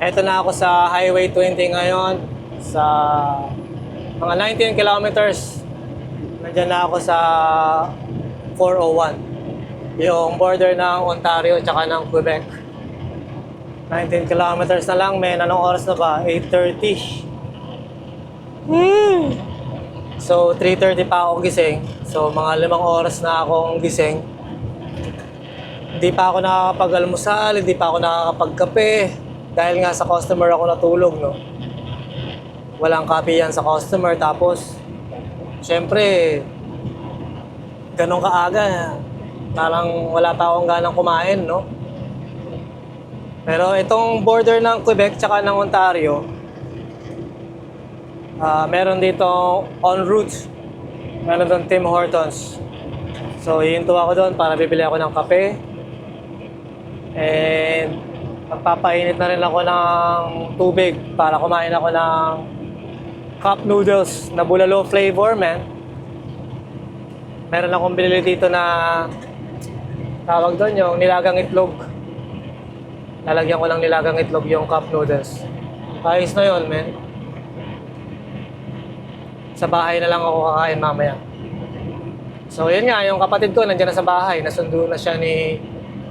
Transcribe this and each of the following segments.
Eto na ako sa Highway 20 ngayon sa mga 19 kilometers. Nandiyan na ako sa 401. Yung border ng Ontario at ng Quebec. 19 kilometers na lang, men. Anong oras na ba? 8.30. Hmm. So, 3.30 pa ako gising. So, mga limang oras na akong gising. Hindi pa ako nakakapag-almusal, hindi pa ako nakakapagkape. Dahil nga sa customer ako natulog, no? Walang copy yan sa customer. Tapos, syempre, ganun kaaga. Parang wala pa akong ganang kumain, no? Pero itong border ng Quebec tsaka ng Ontario, ah meron dito on route. Meron doon Tim Hortons. So, hihinto ako doon para bibili ako ng kape. And magpapainit na rin ako ng tubig para kumain ako ng cup noodles na bulalo flavor, man. Meron akong binili dito na tawag doon yung nilagang itlog. Lalagyan ko ng nilagang itlog yung cup noodles. Ayos na yun, men. Sa bahay na lang ako kakain mamaya. So, yun nga, yung kapatid ko nandiyan na sa bahay. Nasundo na siya ni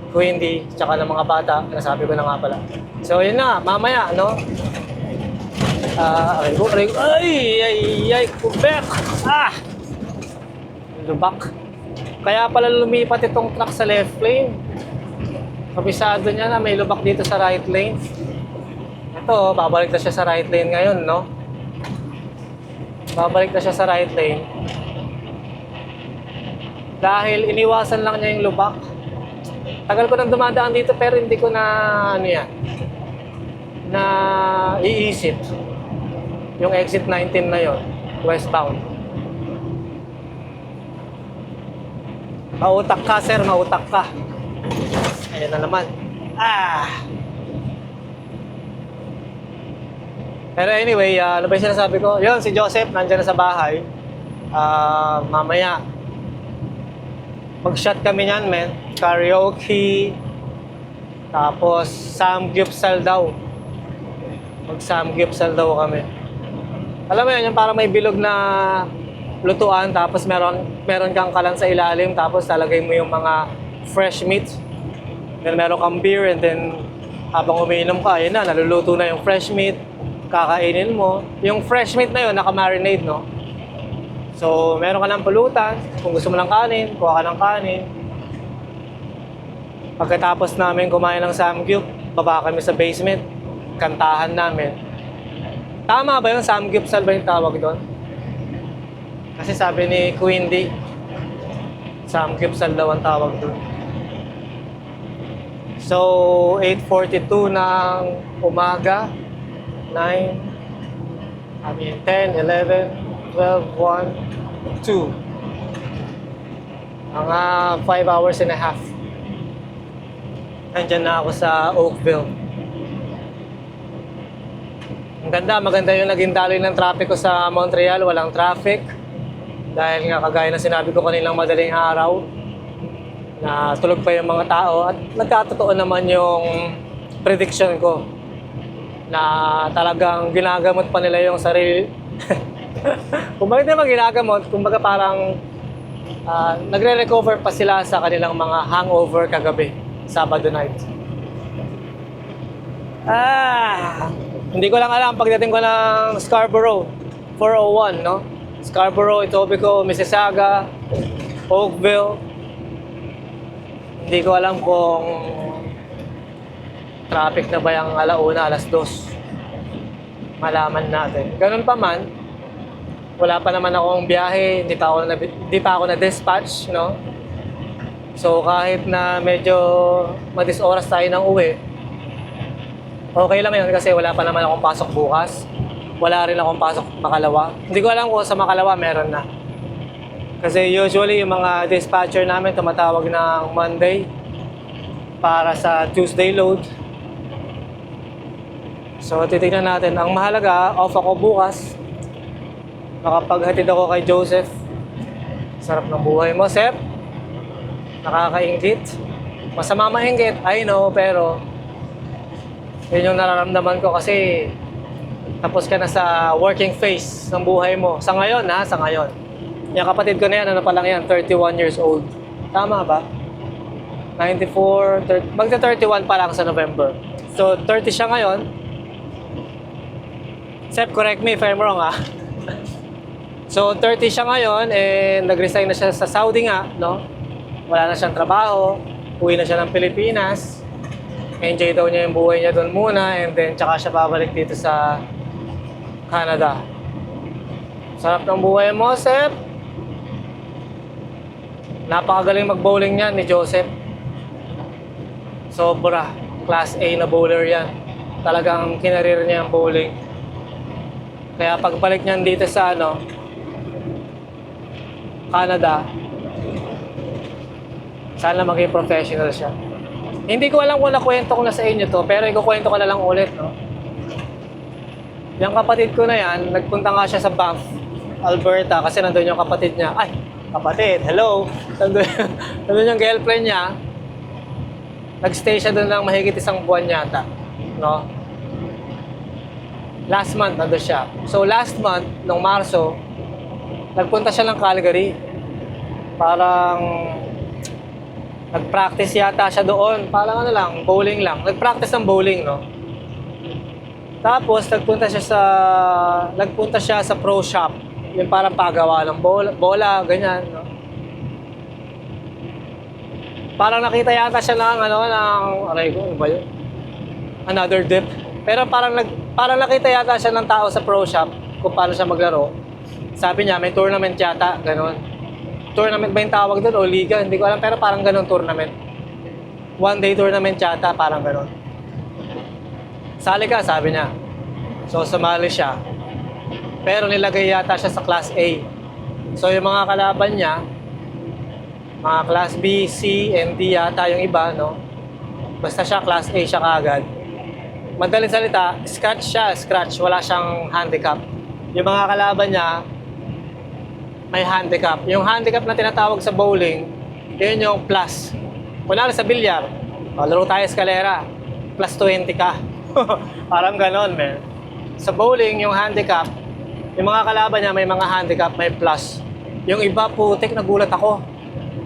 Quindy, tsaka ng mga bata. Nasabi ko na nga pala. So, yun na, mamaya, no? Ah, ko, aray. Ay, ay, ay, Quebec! Ah! Lubak. Kaya pala lumipat itong truck sa left lane. Kabisado niya na may lubak dito sa right lane. Ito, babalik na siya sa right lane ngayon, no? Babalik na siya sa right lane. Dahil iniwasan lang niya yung lubak. Tagal ko nang dumadaan dito pero hindi ko na ano yan na iisip yung exit 19 na yon westbound. Mautak ka, sir. Mautak ka. Ayan na naman. Ah! Pero anyway, ah, ano ba yung sinasabi ko? Yun, si Joseph, nandyan na sa bahay. Ah, mamaya, mag-shot kami niyan, men. Karaoke. Tapos, samgyupsal daw. Mag-samgyupsal daw kami. Alam mo yun, yung parang may bilog na lutuan, tapos meron, meron kang kalan sa ilalim, tapos talagay mo yung mga fresh meat. Then meron kang beer, and then habang umiinom ka, yun na, naluluto na yung fresh meat. Kakainin mo. Yung fresh meat na yun, naka-marinade, no? So, meron ka ng pulutan. Kung gusto mo ng kanin, kuha ka ng kanin. Pagkatapos namin kumain ng samgyup, baba kami sa basement. Kantahan namin. Tama ba yun? Samgyupsal ba yung tawag doon? Kasi sabi ni Quindy, Samgyupsal daw ang tawag doon. So, 8.42 ng umaga, 9, I mean 10, 11, 12, 1, 2. Mga 5 hours and a half. Nandyan na ako sa Oakville. Ang ganda, maganda yung naging daloy ng traffic ko sa Montreal. Walang traffic. Dahil nga kagaya na sinabi ko kanilang madaling araw, na tulog pa yung mga tao at nagkatotoo naman yung prediction ko na talagang ginagamot pa nila yung sarili. kung bakit naman ginagamot, kumbaga parang ah, nagre-recover pa sila sa kanilang mga hangover kagabi, Sabado night. Ah, hindi ko lang alam pagdating ko ng Scarborough, 401, no? Scarborough, Etobicoke, Mississauga, Oakville. Hindi ko alam kung traffic na ba yung alauna, alas dos. Malaman natin. Ganun pa man, wala pa naman akong biyahe, hindi pa ako na, hindi pa ako na dispatch, no? So kahit na medyo madis oras tayo ng uwi, okay lang yun kasi wala pa naman akong pasok bukas. Wala rin akong pasok makalawa. Hindi ko alam kung sa makalawa meron na. Kasi usually yung mga dispatcher namin tumatawag ng Monday para sa Tuesday load. So titignan natin. Ang mahalaga, off ako bukas. Nakapaghatid ako kay Joseph. Sarap ng buhay mo, Sep. Nakakaingit. Masama mainggit, I know, pero Yun yung nararamdaman ko kasi tapos ka na sa working phase ng buhay mo. Sa ngayon ha, sa ngayon. Yung kapatid ko na yan, ano pa lang yan, 31 years old. Tama ba? 94, 30, magta 31 pa lang sa November. So 30 siya ngayon. Sep, correct me if I'm wrong ha. So 30 siya ngayon and nag-resign na siya sa Saudi nga, no? Wala na siyang trabaho, uwi na siya ng Pilipinas. Enjoy daw niya yung buhay niya doon muna and then tsaka siya babalik dito sa Canada. Sarap ng buhay mo, Sep. Napakagaling mag-bowling niyan ni Joseph. Sobra. Class A na bowler yan. Talagang kinarir niya ang bowling. Kaya pagbalik niyan dito sa ano, Canada, sana maging professional siya. Hindi ko alam kung nakwento ko na sa inyo to, pero ikukwento ko na lang ulit, no? Yung kapatid ko na yan, nagpunta nga siya sa Banff, Alberta, kasi nandun yung kapatid niya. Ay, kapatid, hello! Nandun, nandun yung girlfriend niya. Nagstay siya doon ng mahigit isang buwan yata, no? Last month, nandun siya. So, last month, nung Marso, nagpunta siya ng Calgary. Parang nag-practice yata siya doon. Parang ano lang, bowling lang. Nag-practice ng bowling, no? Tapos nagpunta siya sa nagpunta siya sa pro shop. Yung parang pagawa ng bola, bola ganyan, no? Parang nakita yata siya ng ano ng aray ko, ano ba yun? Another dip. Pero parang nag parang nakita yata siya ng tao sa pro shop kung paano siya maglaro. Sabi niya may tournament yata, ganun. Tournament ba yung tawag doon o liga? Hindi ko alam pero parang ganun tournament. One day tournament yata, parang ganun. Sali ka, sabi niya. So, sumali siya. Pero nilagay yata siya sa Class A. So, yung mga kalaban niya, mga Class B, C, and D yata yung iba, no? Basta siya, Class A siya kagad. Madaling salita, scratch siya, scratch. Wala siyang handicap. Yung mga kalaban niya, may handicap. Yung handicap na tinatawag sa bowling, yun yung plus. Kunwari sa bilyar, o, laro tayo eskalera, plus 20 ka. Parang ganon, man. Sa bowling, yung handicap, yung mga kalaban niya may mga handicap, may plus. Yung iba, putik, nagulat ako.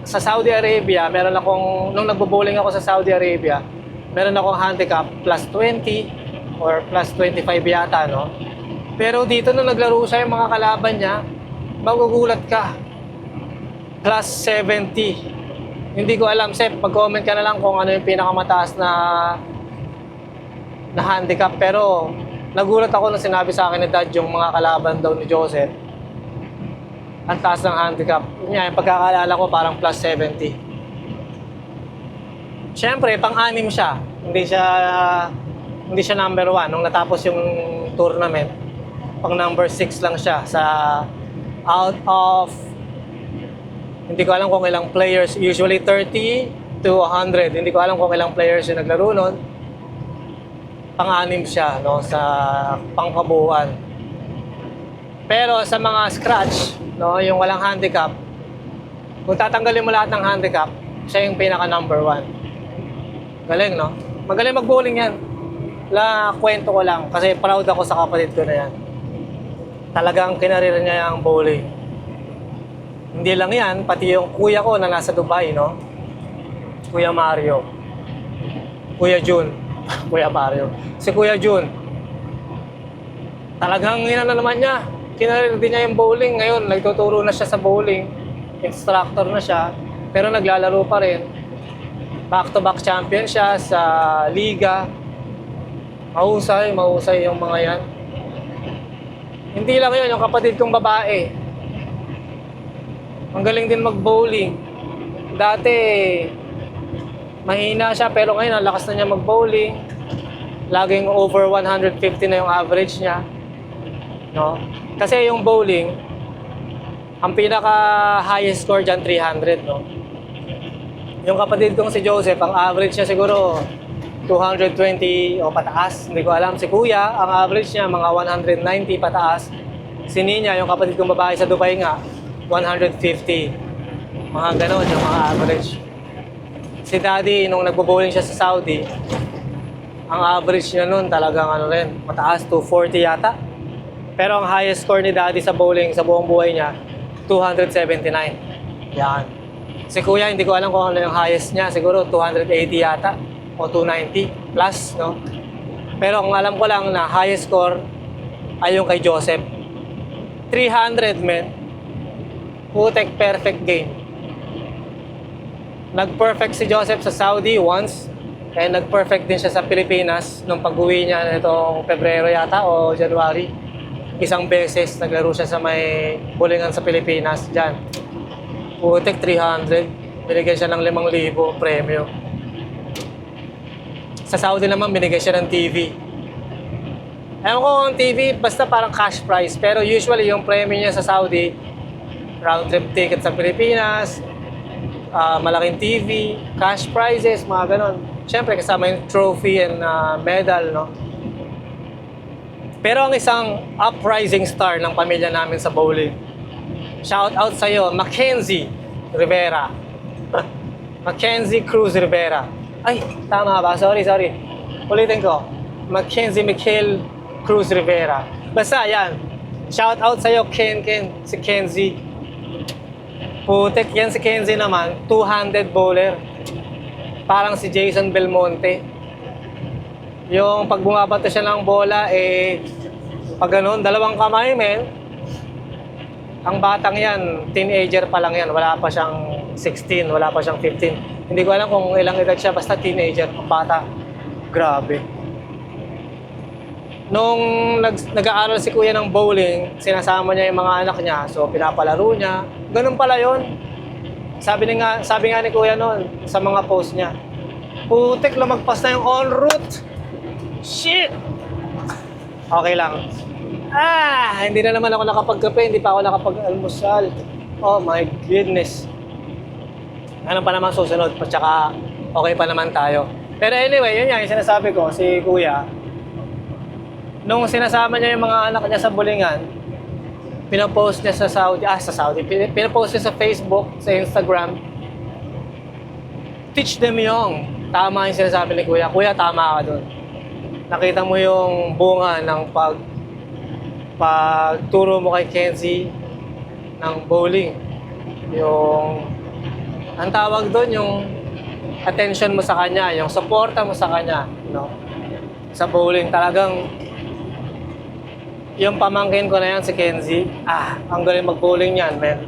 Sa Saudi Arabia, meron akong, nung nagbo-bowling ako sa Saudi Arabia, meron akong handicap plus 20 or plus 25 yata, no? Pero dito nung naglaro siya yung mga kalaban niya, magugulat ka. Plus 70. Hindi ko alam, Sep, mag-comment ka na lang kung ano yung pinakamataas na na handicap. Pero nagulat ako nung sinabi sa akin ni Dad yung mga kalaban daw ni Joseph. Ang taas ng handicap. Nga, yung pagkakalala ko parang plus 70. Siyempre, pang-anim siya. Hindi siya hindi siya number one. Nung natapos yung tournament, pang number 6 lang siya sa out of hindi ko alam kung ilang players, usually 30 to 100. Hindi ko alam kung ilang players yung naglaro nun. Pang-anim siya no, sa pangkabuuan. Pero sa mga scratch, no, yung walang handicap, kung tatanggalin mo lahat ng handicap, siya yung pinaka number one. Galing, no? Magaling mag-bowling yan. La, kwento ko lang kasi proud ako sa kapatid ko na yan. Talagang kinarir niya yung bowling. Hindi lang yan, pati yung kuya ko na nasa Dubai, no? Kuya Mario. Kuya Jun. kuya Mario. Si Kuya Jun. Talagang ina na naman niya. Kinarir din niya yung bowling. Ngayon, nagtuturo na siya sa bowling. Instructor na siya. Pero naglalaro pa rin. Back-to-back champion siya sa liga. Mahusay, mahusay yung mga yan. Hindi lang yun, yung kapatid kong babae. Ang galing din mag-bowling. Dati, mahina siya, pero ngayon, ang lakas na niya mag-bowling. Laging over 150 na yung average niya. No? Kasi yung bowling, ang pinaka-highest score dyan, 300, no? Yung kapatid kong si Joseph, ang average niya siguro 220 o pataas. Hindi ko alam. Si Kuya, ang average niya mga 190 pataas. Si Nina, yung kapatid kong babae sa Dubai nga, 150. Mga ganon yung mga average. Si Daddy, nung nagbo-bowling siya sa Saudi, Ang average niya nun talagang ano rin, mataas, 240 yata. Pero ang highest score ni Daddy sa bowling sa buong buhay niya, 279. Yan. Si Kuya, hindi ko alam kung ano yung highest niya. Siguro 280 yata o 290 plus, no? Pero ang alam ko lang na highest score ay yung kay Joseph. 300, men. Putek perfect game. Nag-perfect si Joseph sa Saudi once. And nag-perfect din siya sa Pilipinas nung pag-uwi niya nitong Pebrero yata o January. Isang beses naglaro siya sa may bulingan sa Pilipinas dyan. Putek 300. Binigyan siya ng 5,000 premyo. Sa Saudi naman binigyan siya ng TV. Ewan ko kung TV, basta parang cash prize. Pero usually yung premyo niya sa Saudi, round trip ticket sa Pilipinas, ah, malaking TV, cash prizes, mga ganon. Siyempre kasama yung trophy and ah, medal, no? Pero ang isang uprising star ng pamilya namin sa bowling, shout out sa iyo, Mackenzie Rivera. Mackenzie Cruz Rivera. Ay, tama ba? Sorry, sorry. Ulitin ko. Mackenzie Michael Cruz Rivera. Basta, yan. Shout out sa iyo, Ken Ken. Si Kenzie. Putek yan si Kenzie naman. 200 bowler. Parang si Jason Belmonte. Yung pag bumabato siya ng bola, eh, pag ganun, dalawang kamay, men. Ang batang yan, teenager pa lang yan. Wala pa siyang 16, wala pa siyang 15. Hindi ko alam kung ilang edad siya, basta teenager, ang bata. Grabe. Nung nag, nag-aaral si kuya ng bowling, sinasama niya yung mga anak niya, so pinapalaro niya. Ganun pala yon. Sabi, ni nga, sabi nga ni kuya noon sa mga post niya, Putik, lumagpas na yung on route. Shit! Okay lang. Ah, hindi na naman ako nakapagkape, hindi pa ako nakapag-almusal. Oh my goodness. Ano pa naman susunod? Pa tsaka okay pa naman tayo. Pero anyway, yun yan yung sinasabi ko, si Kuya. Nung sinasama niya yung mga anak niya sa bulingan, pinapost niya sa Saudi, ah sa Saudi, pin- pinapost niya sa Facebook, sa Instagram, teach them young. Tama yung sinasabi ni Kuya. Kuya, tama ka dun. Nakita mo yung bunga ng pag pagturo mo kay Kenzie ng bowling. Yung ang tawag doon yung attention mo sa kanya, yung suporta mo sa kanya, no? Sa bowling talagang yung pamangkin ko na yan si Kenzie, ah, ang galing mag-bowling yan, men.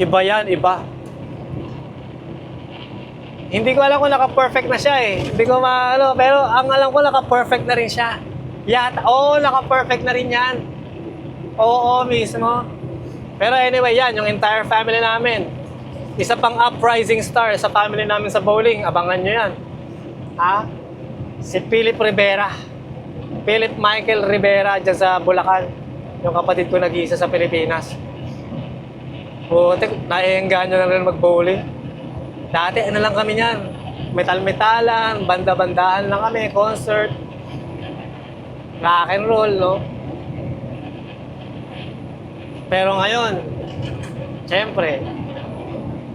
Iba yan, iba. Hindi ko alam kung naka-perfect na siya eh. Hindi ko maano, pero ang alam ko naka-perfect na rin siya. Yata, oo, naka-perfect na rin yan. Oo, mismo. Pero anyway, yan, yung entire family namin. Isa pang uprising star sa family namin sa bowling. Abangan nyo yan. Ha? Si Philip Rivera. Philip Michael Rivera dyan sa Bulacan. Yung kapatid ko nag-iisa sa Pilipinas. Putik, naiengganyo na rin mag-bowling. Dati ano lang kami niyan. Metal-metalan, banda-bandahan lang kami, concert. Rock and roll, no? Pero ngayon, syempre,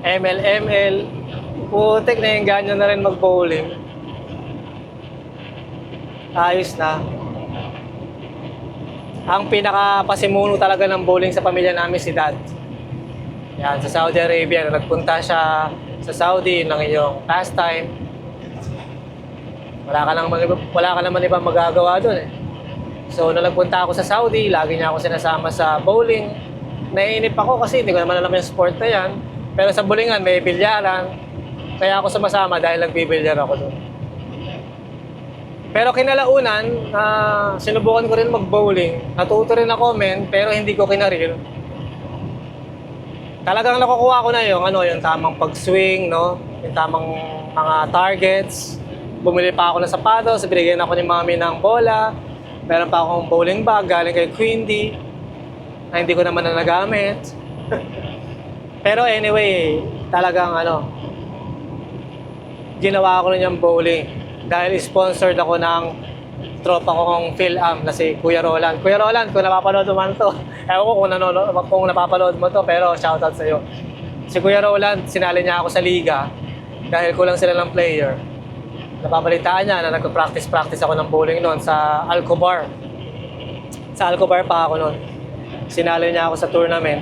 ML-ML, putik na yung ganyan na rin mag-bowling. Ayos na. Ang pinaka-pasimuno talaga ng bowling sa pamilya namin si Dad. Yan, sa Saudi Arabia, nagpunta siya sa Saudi ng iyong pastime. Wala ka nang wala ka naman ibang magagawa doon eh. So, nung nagpunta ako sa Saudi, lagi niya ako sinasama sa bowling. Naiinip ako kasi hindi ko naman alam yung sport na yan. Pero sa bowlingan, may bilyaran. Kaya ako sumasama dahil nagbibilyar ako doon. Pero kinalaunan, ah, sinubukan ko rin mag-bowling. Natuto rin ako, men, pero hindi ko kinaril. Talagang nakukuha ko na yung ano, yung tamang pag-swing, no? Yung tamang mga targets. Bumili pa ako ng sapatos, binigyan ako ni mami ng bola. Meron pa akong bowling bag galing kay Quindy na hindi ko naman na nagamit. Pero anyway, talagang ano, ginawa ko rin yung bowling dahil sponsored ako ng tropa ko kong Phil-Am na si Kuya Roland. Kuya Roland, kung napapanood mo to, ewan ko kung, nanonood, kung napapanood mo to, pero shoutout sa'yo. Si Kuya Roland, sinali niya ako sa liga dahil kulang sila ng player. Napabalitaan niya na nagpa-practice-practice ako ng bowling noon sa Alcobar. Sa Alcobar pa ako noon. Sinalo niya ako sa tournament.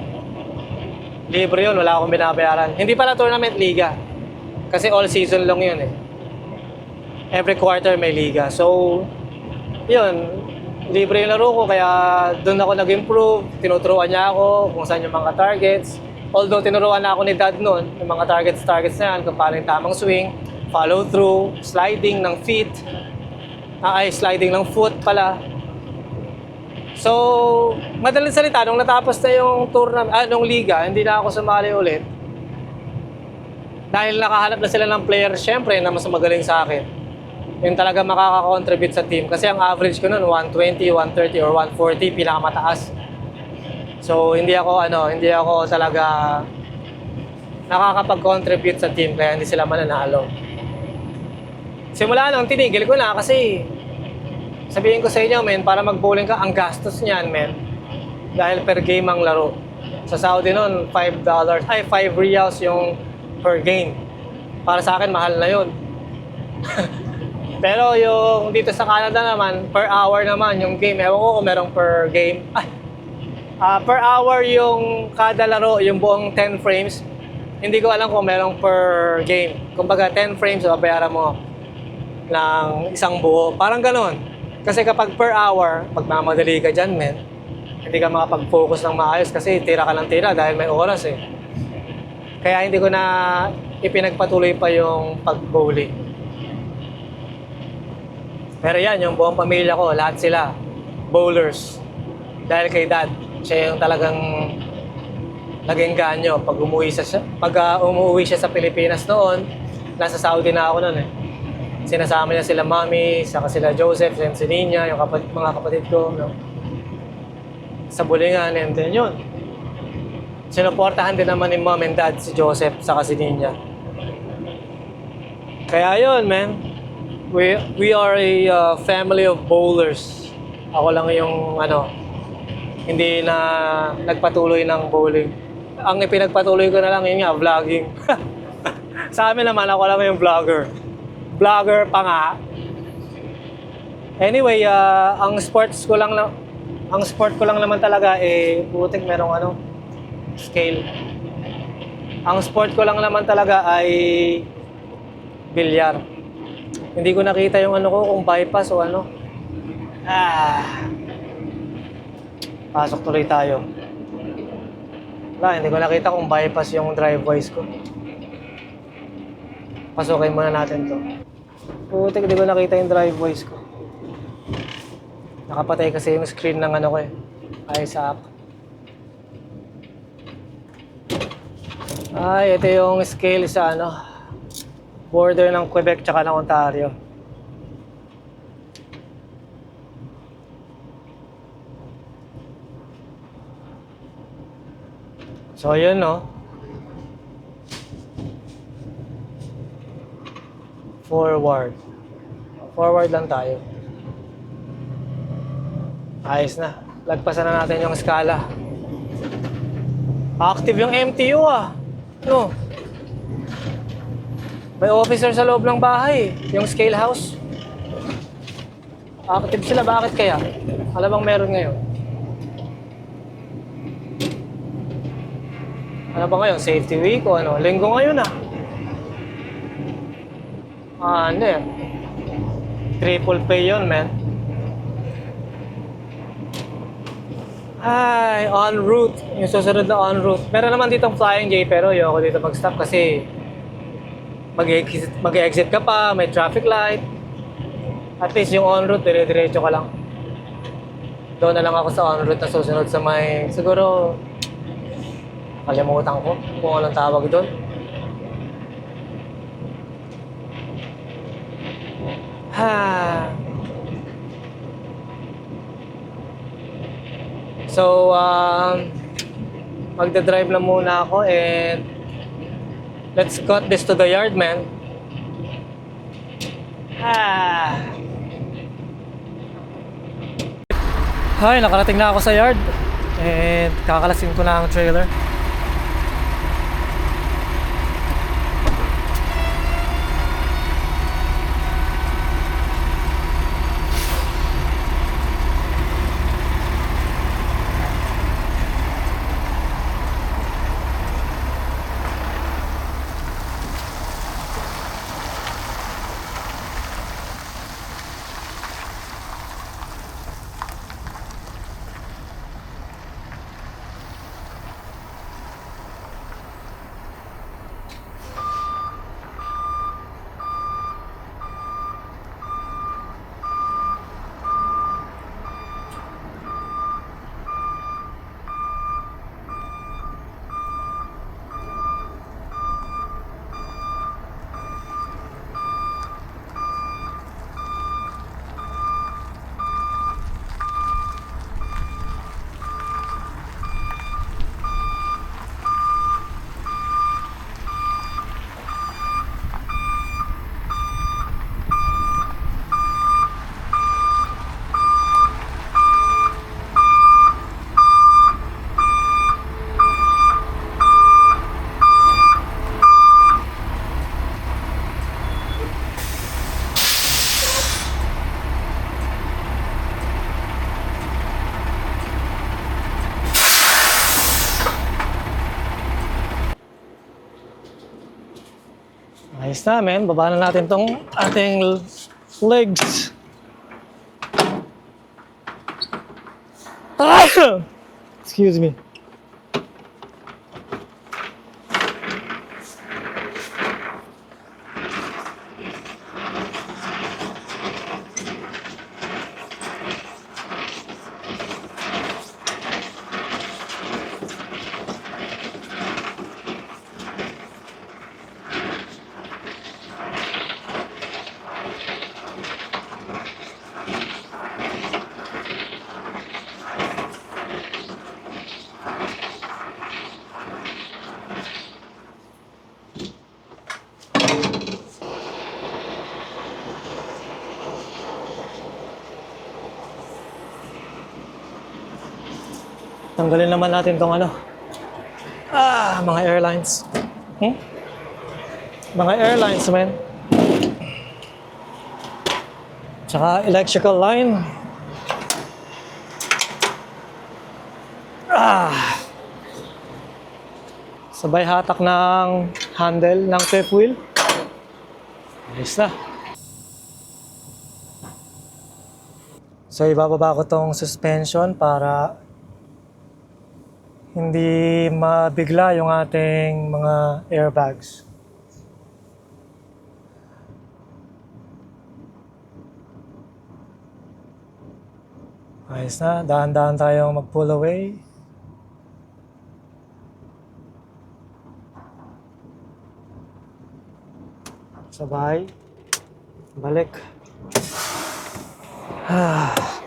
Libre yun, wala akong binabayaran. Hindi pala tournament, liga. Kasi all season long yun eh. Every quarter may liga. So, yun, libre yung laro ko kaya doon ako nag-improve. Tinuturuan niya ako kung saan yung mga targets. Although tinuruan na ako ni dad noon, yung mga targets, targets na yan, kung paano yung tamang swing, follow through, sliding ng feet, ah, ay sliding ng foot pala. So, madaling salita, nung natapos na yung tournament, ah, nung liga, hindi na ako sumali ulit. Dahil nakahanap na sila ng player, syempre, na mas magaling sa akin yung talaga makaka-contribute sa team. Kasi ang average ko noon, 120, 130, or 140, pinakamataas. So, hindi ako, ano, hindi ako talaga nakakapag-contribute sa team, kaya hindi sila mananalo. Simula nung tinigil ko na kasi sabihin ko sa inyo, men, para mag-bowling ka, ang gastos niyan, men. Dahil per game ang laro. Sa Saudi noon, $5, ay 5 reals yung per game. Para sa akin, mahal na yun. Pero yung dito sa Canada naman, per hour naman yung game. Ewan ko kung merong per game. Ah, ah, per hour yung kada laro, yung buong 10 frames. Hindi ko alam kung merong per game. Kumbaga 10 frames, babayaran mo ng isang buo. Parang ganon. Kasi kapag per hour, pagmamadali ka dyan, men, hindi ka makapag-focus ng maayos kasi tira ka ng tira dahil may oras eh. Kaya hindi ko na ipinagpatuloy pa yung pag-bowling. Pero yan, yung buong pamilya ko, lahat sila, bowlers. Dahil kay dad, siya yung talagang naging ganyo. Pag umuwi siya, pag uh, umuwi siya sa Pilipinas noon, nasa Saudi na ako noon eh. Sinasama niya sila mami, saka sila Joseph, and si Nina, yung kapatid, mga kapatid ko. No? Sa bulingan, and then yun. Sinuportahan din naman ni mom and dad si Joseph, saka si Nina. Kaya yun, man. We, we are a uh, family of bowlers. Ako lang yung ano, hindi na nagpatuloy ng bowling. Ang ipinagpatuloy ko na lang yun nga, vlogging. Sa amin naman, ako lang yung vlogger. Vlogger pa nga. Anyway, uh, ang sports ko lang, ang sport ko lang naman talaga eh, butik merong ano, scale. Ang sport ko lang naman talaga ay bilyar. Hindi ko nakita yung ano ko, kung bypass o ano. Ah. Pasok tuloy tayo. Wala, hindi ko nakita kung bypass yung driveways ko. Pasukin muna natin to. Putik, hindi ko nakita yung driveways ko. Nakapatay kasi yung screen ng ano ko eh. Ay. Ay, ito yung scale sa ano, border ng Quebec tsaka ng Ontario. So, yun, no? Forward. Forward lang tayo. Ayos na. Lagpasan na natin yung skala. Active yung MTU ah. No. May officer sa loob ng bahay, yung scale house. Active sila, bakit kaya? Alam bang meron ngayon? Ano ba ngayon? Safety week o ano? Linggo ngayon ah. Ah, ano eh. Triple pay yun, man. Ay, en route. Yung susunod na en route. Meron naman dito flying J pero ayoko dito mag-stop kasi mag-exit, mag-exit ka pa, may traffic light. At least yung on route, dire-diretso ka lang. Doon na lang ako sa on route na susunod sa may, siguro, kalimutan ko kung anong tawag doon. Ha. So, um, magdadrive na muna ako and let's cut this to the yard, man. Ah. Hi, nakarating na ako sa yard. And kakalasin ko na ang trailer. Ayos namin. Baba na natin tong ating legs. Ah! Excuse me. Tanggalin naman natin tong ano. Ah, mga airlines. Hmm? Mga airlines, man. Tsaka electrical line. Ah. Sabay hatak ng handle ng fifth wheel. Ayos na. So, ibababa ko tong suspension para hindi mabigla yung ating mga airbags. Ayos na, dahan-dahan tayong mag-pull away. Sabay. Balik. Ah.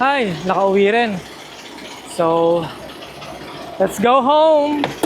Ay, nakauwi rin. So, let's go home!